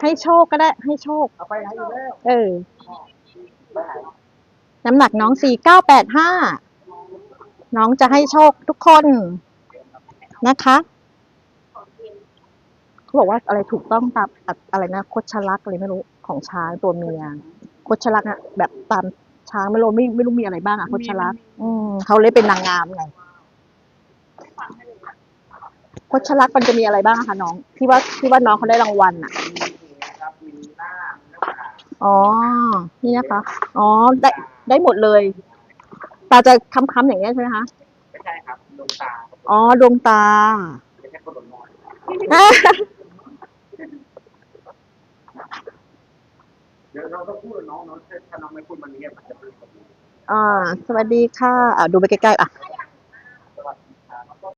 ให้โชคก็ได้ ให้โชค เอาไปไหนอยู่แล้วเออ น้ำหนักน้องสี่เก้าแปดห้า น้องจะให้โชคทุกคนนะคะเขาบอกว่าอะไรถูกต้องตามอะไรนะโคชลักอะไรไม่รู้ของช้างตัวเมียโคชลักอะแบบตามช้างไม่รู้ไม่ไม่รู้มีอะไรบ้างอะโคชลักอืมเขาเลยเป็นนางงามไง โคชลักษณ์มันจะมีอะไรบ้างอะคะน้องที่ว่าที่ว่าน้องเขาได้รางวัลอะมีครับมีหน้ามีหน้าผากอ๋อ นี่นะคะ อ๋อ ได้ได้หมดเลย ตาจะค้ำๆอย่างเงี้ยใช่ไหมคะไม่ใช่ครับดวงตา อ๋อ ดวงตาไม่ใช่คนนอนเดี๋ยวเราต้องพูดกับน้องเนาะถ้าน้องไม่พูดมันเงียบมันจะเป็นคนอ่า สวัสดีค่ะ อ่าดูไปใกล้ๆ อะ